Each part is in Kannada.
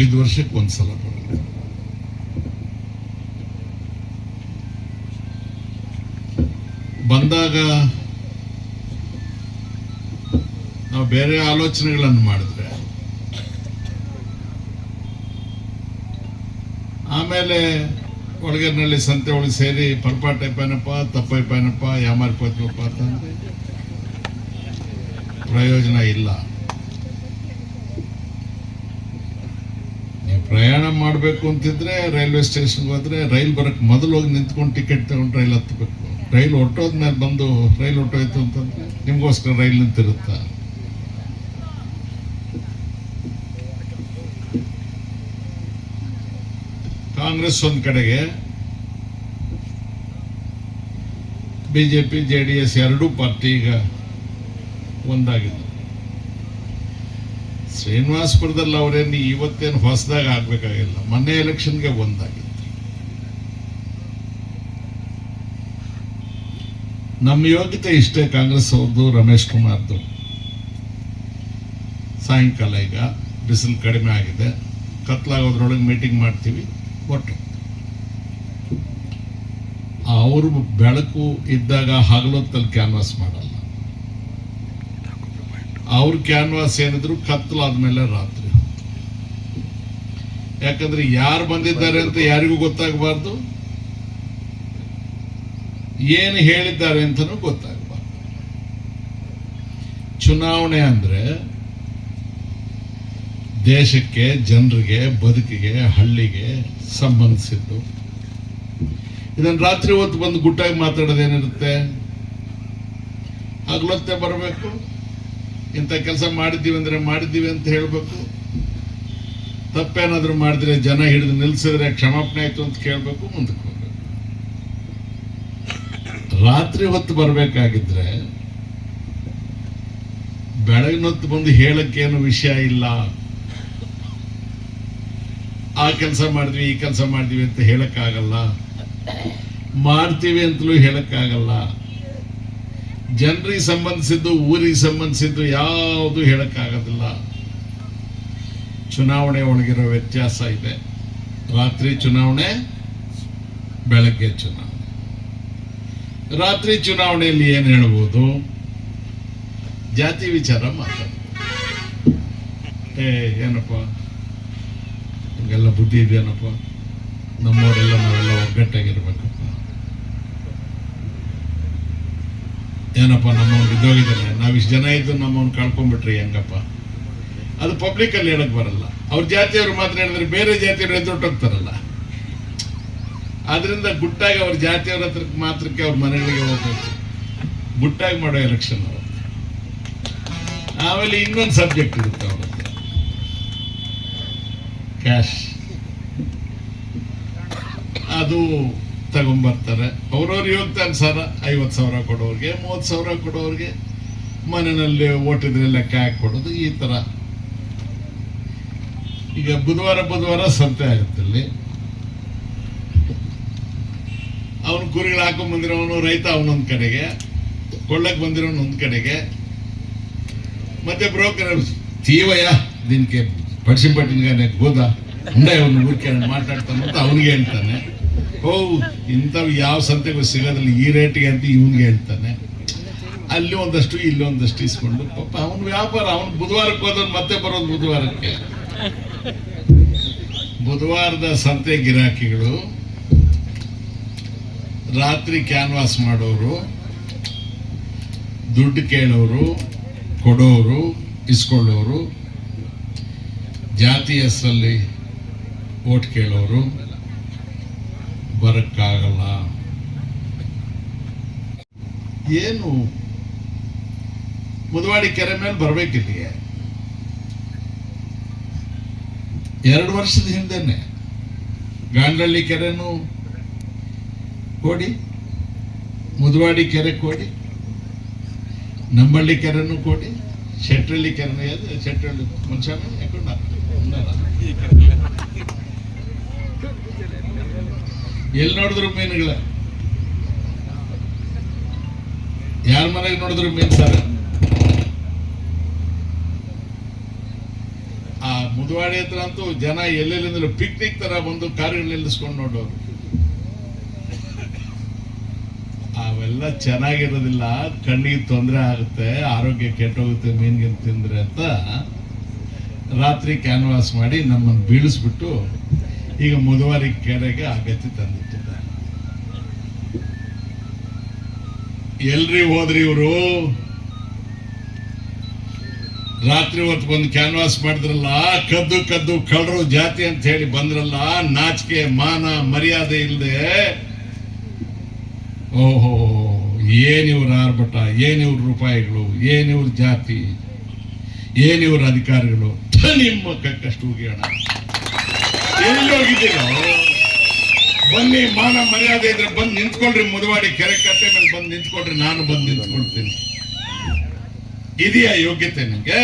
ಐದು ವರ್ಷಕ್ಕೆ ಒಂದ್ಸಲ ಬರುತ್ತೆ ಬಂದಾಗ ನಾವು ಬೇರೆ ಆಲೋಚನೆಗಳನ್ನು ಮಾಡಿದ್ರೆ, ಆಮೇಲೆ ಒಳಗರಿನಲ್ಲಿ ಸಂತೆ ಒಳಗೆ ಸೇರಿ ಪರ್ಪಾಟೈಪಾನಪ್ಪ ತಪ್ಪೈಪಾನಪ್ಪ ಯಾಮಾರಿಪತ್ವಪ್ಪ ಅಂತಂದ್ರೆ ಪ್ರಯೋಜನ ಇಲ್ಲ. ಪ್ರಯಾಣ ಮಾಡಬೇಕು ಅಂತಿದ್ರೆ ರೈಲ್ವೆ ಸ್ಟೇಷನ್ಗೆ ಹೋದ್ರೆ ರೈಲ್ ಬರಕ್ಕೆ ಮೊದಲು ಹೋಗಿ ನಿಂತ್ಕೊಂಡು ಟಿಕೆಟ್ ತಗೊಂಡು ರೈಲ್ ಹತ್ತಬೇಕು ರೈಲ್ ಹೊಟ್ಟೋದ್ಮೇಲೆ ಬಂದು ರೈಲ್ ಹೊಟ್ಟೋಯ್ತು ಅಂತಂದ್ರೆ ನಿಮಗೋಸ್ಕರ ರೈಲ್ ನಿಂತಿರುತ್ತಾ? ಕಾಂಗ್ರೆಸ್ ಒಂದ್ ಕಡೆಗೆ, ಬಿಜೆಪಿ ಜೆ ಡಿ ಎಸ್ ಎರಡೂ ಪಾರ್ಟಿ ಈಗ ಒಂದಾಗಿದೆ. ಶ್ರೀನಿವಾಸಪುರದಲ್ಲಿ ಅವರೇನು ಇವತ್ತೇನು ಹೊಸದಾಗ ಆಗ್ಬೇಕಾಗಿಲ್ಲ. ಮೊನ್ನೆ ಎಲೆಕ್ಷನ್ಗೆ ಒಂದಾಗಿತ್ತು. ನಮ್ಮ ಯೋಗ್ಯತೆ ಇಷ್ಟೇ ಕಾಂಗ್ರೆಸ್ ಅವ್ರದ್ದು ರಮೇಶ್ ಕುಮಾರ್ದು. ಸಾಯಂಕಾಲ ಈಗ, ಬಿಸಿಲು ಕಡಿಮೆ ಆಗಿದೆ. ಕತ್ಲಾಗೋದ್ರೊಳಗೆ ಮೀಟಿಂಗ್ ಮಾಡ್ತೀವಿ, ಒಟ್ಟು. ಅವರು ಬೆಳಕು ಇದ್ದಾಗ ಹಗಲೊತ್ತಲ್ಲಿ ಕ್ಯಾನ್ವಾಸ್ ಮಾಡಲ್ಲ. ಅವ್ರ ಕ್ಯಾನ್ವಾಸ್ ಏನಿದ್ರು ಕತ್ತಲಾದ್ಮೇಲೆ ರಾತ್ರಿ. ಯಾಕಂದ್ರೆ ಯಾರು ಬಂದಿದ್ದಾರೆ ಅಂತ ಯಾರಿಗೂ ಗೊತ್ತಾಗಬಾರ್ದು. ಏನು ಹೇಳಿದ್ದಾರೆ ಅಂತನೂ ಗೊತ್ತಾಗಬಾರ್ದು. ಚುನಾವಣೆ ಅಂದ್ರೆ ದೇಶಕ್ಕೆ, ಜನರಿಗೆ, ಬದುಕಿಗೆ, ಹಳ್ಳಿಗೆ ಸಂಬಂಧಿಸಿದ್ದು. ಇದನ್ನ ರಾತ್ರಿ ಹೊತ್ತು ಬಂದು ಗುಟ್ಟಾಗಿ ಮಾತಾಡೋದೇನಿರುತ್ತೆ? ಹಗಲೊತ್ತೆ ಬರಬೇಕು? ಇಂಥ ಕೆಲಸ ಮಾಡಿದ್ದೀವಿ ಅಂದ್ರೆ ಮಾಡಿದ್ದೀವಿ ಅಂತ ಹೇಳಬೇಕು. ತಪ್ಪೇನಾದ್ರೂ ಮಾಡಿದ್ರೆ ಜನ ಹಿಡಿದು ನಿಲ್ಸಿದ್ರೆ ಕ್ಷಮಾಪಣೆ ಆಯ್ತು ಅಂತ ಕೇಳಬೇಕು, ಮುಂದಕ್ಕೆ ಹೋಗ್ಬೇಕು. ರಾತ್ರಿ ಹೊತ್ತು ಬರಬೇಕಾಗಿದ್ರೆ ಬೆಳಗಿನ ಹೊತ್ತು ಬಂದು ಹೇಳಕ್ಕೇನು ವಿಷಯ ಇಲ್ಲ. ಆ ಕೆಲಸ ಮಾಡಿದ್ವಿ, ಈ ಕೆಲಸ ಮಾಡಿದ್ವಿ ಅಂತ ಹೇಳಕ್ಕಾಗಲ್ಲ. ಮಾಡ್ತೀವಿ ಅಂತಲೂ ಹೇಳಕ್ಕಾಗಲ್ಲ. ಜನರಿಗೆ ಸಂಬಂಧಿಸಿದ್ದು, ಊರಿಗೆ ಸಂಬಂಧಿಸಿದ್ದು ಯಾವುದು ಹೇಳಕ್ಕಾಗೋದಿಲ್ಲ. ಚುನಾವಣೆ ಒಳಗಿರೋ ವ್ಯತ್ಯಾಸ ಇದೆ. ರಾತ್ರಿ ಚುನಾವಣೆ, ಬೆಳಗ್ಗೆ ಚುನಾವಣೆ. ರಾತ್ರಿ ಚುನಾವಣೆಯಲ್ಲಿ ಏನು ಹೇಳ್ಬೋದು? ಜಾತಿ ವಿಚಾರ ಮಾತಾಡ. ಏ, ಏನಪ್ಪ? ನಿಮಗೆಲ್ಲ ಬುದ್ಧಿ ಇದೆಯೇನಪ್ಪ? ನಮ್ಮವರೆಲ್ಲ ನಾವೆಲ್ಲ ಒಗ್ಗಟ್ಟಾಗಿರ್ಬೇಕಪ್ಪ ಏನಪ್ಪ ನಮ್ಮವ್ನು ಬಿದ್ದೋಗಿದ್ದಾನೆ ನಾವಿಷ್ಟು ಜನ ಇದ್ದು ನಮ್ಮವ್ನು ಕಳ್ಕೊಂಡ್ಬಿಟ್ರಿ ಹೆಂಗಪ್ಪ? ಅದು ಪಬ್ಲಿಕ್ ಅಲ್ಲಿ ಹೇಳಕ್ ಬರಲ್ಲ. ಅವ್ರ ಜಾತಿಯವ್ರು ಮಾತ್ರ ಹೇಳಿದ್ರೆ ಬೇರೆ ಜಾತಿಯವ್ರು ಎದ್ದೊಟ್ಟೋಗ್ತಾರಲ್ಲ ಆದ್ರಿಂದ ಗುಟ್ಟಾಗಿ ಅವ್ರ ಜಾತಿಯವ್ರ ಹತ್ರ ಮಾತ್ರಕ್ಕೆ ಅವ್ರ ಮನೆಗಳಿಗೆ ಹೋಗ್ಬೇಕು. ಗುಟ್ಟಾಗಿ ಮಾಡೋ ಎಲೆಕ್ಷನ್ ಅವರು. ಆಮೇಲೆ ಇನ್ನೊಂದು ಸಬ್ಜೆಕ್ಟ್ ಇರುತ್ತೆ ಅವ್ರ ಕ್ಯಾಶ್ ಅದು ತಗೊಂಬರ್ತಾರೆ ಅವ್ರವ್ರ ಅನ್ಸಾರ ಐವತ್ತು ಸಾವಿರ ಕೊಡೋರಿಗೆ, ಮೂವತ್ತು ಸಾವಿರ ಕೊಡೋರಿಗೆ ಮನೆಯಲ್ಲಿ ಓಟಿದ್ರೆ ಲೆಕ್ಕ ಹಾಕಿ ಕೊಡೋದು ಈ ಥರ ಈಗ ಬುಧವಾರ ಬುಧವಾರ ಸಂತೆ ಆಗುತ್ತೆ ಅಲ್ಲಿ. ಅವನು ಕುರಿಗಳು ಹಾಕೊಂಡ್ ಬಂದಿರೋನು, ರೈತ ಅವನೊಂದ್ ಕಡೆಗೆ ಕೊಳ್ಳಕ್ ಬಂದಿರೋನು ಒಂದ್ ಕಡೆಗೆ, ಮತ್ತೆ ಬ್ರೋಕರ್ ತೀವಯ್ಯ ದಿನಕ್ಕೆ ಪಡಿಸಿ ಪಟ್ಟಿನ ಗೋದ ಮುಂದೆ ಅವನು ಊರ್ಕೊಂಡು ಮಾತಾಡ್ತಾನೆ ಅಂತ ಅವನಿಗೆ ಹೇಳ್ತಾನೆ. ಓ ಇಂಥವು ಯಾವ ಸಂತೆಗೂ ಸಿಗೋದಿಲ್ಲ. ಈ ರೇಟಿಗೆ ಅಂತ ಇವನ್ಗೆ ಹೇಳ್ತಾನೆ. ಅಲ್ಲಿ ಒಂದಷ್ಟು, ಇಲ್ಲಿ ಒಂದಷ್ಟು ಇಸ್ಕೊಂಡು. ಪಾಪ ಅವನ ವ್ಯಾಪಾರ, ಅವನು ಬುಧವಾರಕ್ಕೆ ಹೋದವ್ನು ಮತ್ತೆ ಬರೋದು ಬುಧವಾರಕ್ಕೆ. ಬುಧವಾರದ ಸಂತೆ ಗಿರಾಕಿಗಳು, ರಾತ್ರಿ ಕ್ಯಾನ್ವಾಸ್ ಮಾಡೋರು, ದುಡ್ಡು ಕೇಳೋರು, ಕೊಡೋರು, ಇಸ್ಕೊಳ್ಳೋರು, ಜಾತಿ ಹೆಸರಲ್ಲಿ ಓಟ್ ಕೇಳೋರು ಬರಕ್ಕಾಗಲ್ಲ. ಏನು? ಮುದುವಾಡಿ ಕೆರೆ ಮೇಲೆ ಬರಬೇಕಿಲ್ಲಿಗೆ ಎರಡು ವರ್ಷದ ಹಿಂದೆನೆ. ಗಾಂಡಳ್ಳಿ ಕೆರೆನೂ ಕೊಡಿ, ಮುದುವಾಡಿ ಕೆರೆ ಕೊಡಿ, ನಂಬಳ್ಳಿ ಕೆರೆನೂ ಕೊಡಿ, ಶೆಟ್ರಳ್ಳಿ ಕೆರೆನೂ ಶೆಟ್ರಳ್ಳಿ ಶೆಟ್ರಳ್ಳಿ ಎಲ್ಲಿ ನೋಡಿದ್ರು ಮೀನುಗಳ? ಯಾರ ಮನೆಗೆ ನೋಡಿದ್ರು ಮೀನ್ ಸರ್? ಆ ಮುದುವಾಡಿ ಹತ್ರ ಅಂತೂ ಜನ ಎಲ್ಲೆಲ್ಲಿಂದಲೂ ಪಿಕ್ನಿಕ್ ತರ ಬಂದು ಕಾರುಗಳು ನಿಲ್ಲಿಸ್ಕೊಂಡು ನೋಡೋರು. ಅವೆಲ್ಲ ಚೆನ್ನಾಗಿರೋದಿಲ್ಲ, ಕಣ್ಣಿಗೆ ತೊಂದರೆ ಆಗುತ್ತೆ, ಆರೋಗ್ಯ ಕೆಟ್ಟೋಗುತ್ತೆ ಮೀನ್ಗೆ ತಿಂದ್ರೆ ಅಂತ ರಾತ್ರಿ ಕ್ಯಾನ್ವಾಸ್ ಮಾಡಿ ನಮ್ಮನ್ನು ಬೀಳಿಸ್ಬಿಟ್ಟು ಈಗ ಮುದುವಾರಿ ಕೆರೆಗೆ ಆ ಗತಿ ಎಲ್ರಿ ಹೋದ್ರಿ ಇವರು? ರಾತ್ರಿ ಹೊತ್ತು ಬಂದು ಕ್ಯಾನ್ವಾಸ್ ಮಾಡಿದ್ರಲ್ಲ, ಕದ್ದು ಕದ್ದು ಕಳ್ಳರು ಜಾತಿ ಅಂತ ಹೇಳಿ ಬಂದ್ರಲ್ಲ, ನಾಚಿಕೆ, ಮಾನ, ಮರ್ಯಾದೆ ಇಲ್ಲದೆ ಓಹೋ ಏನಿವ್ರ ಆರ್ಭಟ ಏನಿವ್ರ ರೂಪಾಯಿಗಳು ಏನಿವ್ರ ಜಾತಿ ಏನಿವ್ರ ಅಧಿಕಾರಿಗಳು? ನಿಮ್ಮ ಕಕ್ಕಷ್ಟು ಹೋಗ್ಯಾಣ ಎಲ್ಲಿ ಹೋಗಿದ್ದೀರೋ? ಬನ್ನಿ, ಮಾನ ಮರ್ಯಾದೆ ಇದ್ರೆ ಬಂದು ನಿಂತ್ಕೊಳ್ರಿ, ಮುದುವಾಡಿ ಕೆರೆ ಕಟ್ಟೆ ಮೇಲೆ ಬಂದು ನಿಂತ್ಕೊಳ್ರಿ, ನಾನು ಬಂದು ನಿಂತ್ಕೊಳ್ತೀನಿ. ಇದೆಯಾ ಯೋಗ್ಯತೆ ನಿಮ್ಗೆ?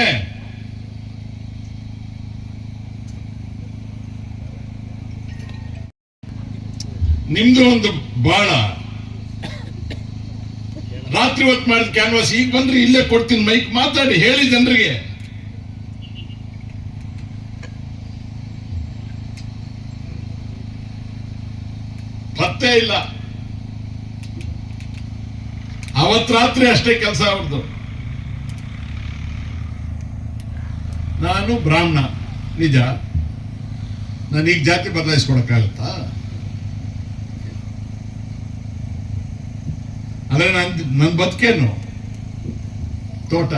ನಿಮ್ದು ಒಂದು ಬಾಳ. ರಾತ್ರಿ ಹೊತ್ತು ಮಾಡಿದ ಕ್ಯಾನ್ವಾಸ್ ಈಗ ಬಂದ್ರೆ ಇಲ್ಲೇ ಕೊಡ್ತೀನಿ ಮೈಕ್ ಮಾತಾಡಿ, ಹೇಳಿ ಜನರಿಗೆ. ಪತ್ತೆ ಇಲ್ಲ. ಅವತ್ ರಾತ್ರಿ ಅಷ್ಟೇ ಕೆಲಸ ಅವ್ರದ್ದು ನಾನು ಬ್ರಾಹ್ಮಣ. ನಿಜ? ನಾನು ಈಗ ಜಾತಿ ಬದಲಾಯಿಸ್ಕೊಳಕ್ಕಾಗತ್ತಾ? ಅಂದ್ರೆ ನನ್ ನನ್ನ ಬದುಕೇನು? ತೋಟ.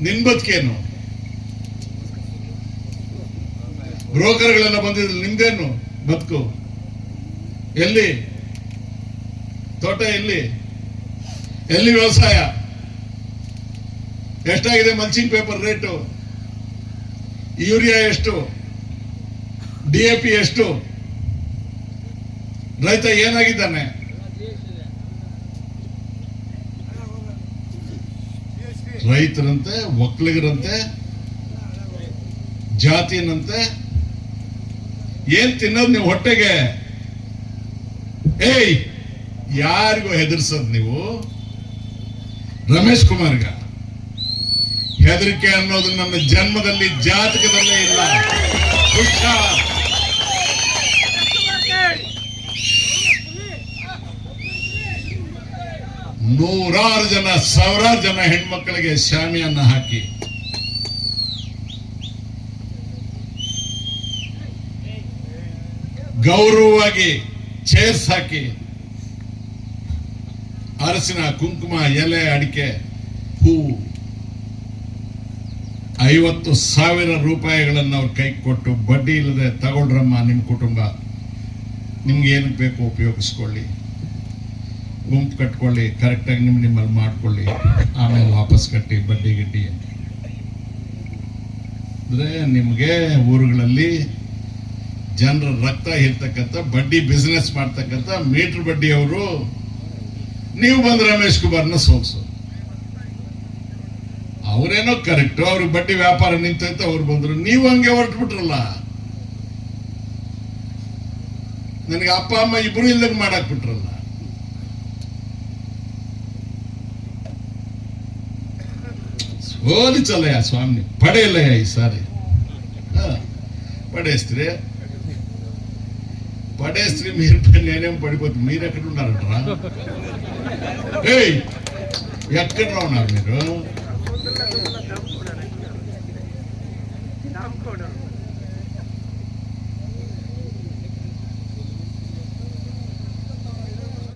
ನಿನ್ ಬದುಕೇನು? ಬ್ರೋಕರ್ಗಳೆಲ್ಲ ಬಂದಿದ್ರು ನಿಮ್ದೇನು ಬದುಕು? ಎಲ್ಲಿ? ತೋಟ ಎಲ್ಲಿ? ಎಲ್ಲಿ ವ್ಯವಸಾಯ? ಎಷ್ಟಾಗಿದೆ ಮಲ್ಚಿಂಗ್ ಪೇಪರ್ ರೇಟು? ಯೂರಿಯಾ ಎಷ್ಟು? ಡಿ ಎ ಪಿ ಎಷ್ಟು? ರೈತ ಏನಾಗಿದ್ದಾನೆ? ರೈತರಂತೆ, ಒಕ್ಕಲಿಗರಂತೆ ಜಾತಿನಂತೆ ಏನ್ ತಿನ್ನೋದು ನೀವು ಹೊಟ್ಟೆಗೆ? ಏಯ್, ಯಾರಿಗೂ ಹೆದರ್ಸದ್ ನೀವು? ರಮೇಶ್ ಕುಮಾರ್ಗ. ಹೆದರಿಕೆ ಅನ್ನೋದು ನನ್ನ ಜನ್ಮದಲ್ಲಿ ಜಾತಕದಲ್ಲೇ ಇಲ್ಲ. ನೂರಾರು ಜನ, ಸಾವಿರಾರು ಜನ ಹೆಣ್ಮಕ್ಳಿಗೆ ಶಾಮಿಯನ್ನ ಹಾಕಿ. ಗೌರವವಾಗಿ ಚೇರ್ಸ್ ಹಾಕಿ ಅರಸಿನ ಕುಂಕುಮ, ಎಲೆ, ಅಡಿಕೆ ಹೂವು ಐವತ್ತು ಸಾವಿರ ರೂಪಾಯಿಗಳನ್ನು ಅವ್ರ ಕೈ ಕೊಟ್ಟು ಬಡ್ಡಿ ಇಲ್ಲದೆ ತಗೊಳ್ರಮ್ಮ ನಿಮ್ಮ ಕುಟುಂಬ. ನಿಮ್ಗೆ ಏನಕ್ಕೆ ಬೇಕು ಉಪಯೋಗಿಸ್ಕೊಳ್ಳಿ. ಗುಂಪು ಕಟ್ಕೊಳ್ಳಿ ಕರೆಕ್ಟಾಗಿ ನಿಮ್ಮ ನಿಮ್ಮಲ್ಲಿ ಮಾಡ್ಕೊಳ್ಳಿ. ಆಮೇಲೆ ವಾಪಸ್ ಕಟ್ಟಿ ಬಡ್ಡಿ ಗಿಡ್ಡಿ ಅಂದ್ರೆ ನಿಮಗೆ ಊರುಗಳಲ್ಲಿ ಜನರ ರಕ್ತ ಇರ್ತಕ್ಕಂಥ, ಬಡ್ಡಿ ಬಿಸ್ನೆಸ್ ಮಾಡ್ತಕ್ಕಂಥ ಮೀಟರ್ ಬಡ್ಡಿ ಅವರು, ನೀವು ಬಂದು ರಮೇಶ್ ಕುಮಾರ್ನ ಸೋಲ್ಸು. ಅವರೇನೋ ಕರೆಕ್ಟ್ ಅವ್ರ ಬಡ್ಡಿ ವ್ಯಾಪಾರ ನಿಂತಂತ, ಅವ್ರು ಬಂದರು. ನೀವು ಹಂಗೆ ಹೊರಟ್ಬಿಟ್ರಲ್ಲ. ನನಗೆ ಅಪ್ಪ, ಅಮ್ಮ ಇಬ್ರು ಇಲ್ಲದಂಗೆ ಮಾಡಕ್ ಬಿಟ್ರಲ್ಲ. ಸ್ವಾಮಿ. ಪಡೆಯಲ್ಲಯ್ಯ ಈ ಸಾರಿ. ಪಡೆಯಿಸ್ತೀರಿ. పడేస్తే మీరు నేనేం పడిపోతుంది మీరు ఎక్కడ ఉన్నారంటరా ఏయ్ ఎక్కడ ఉన్నారు మీరు?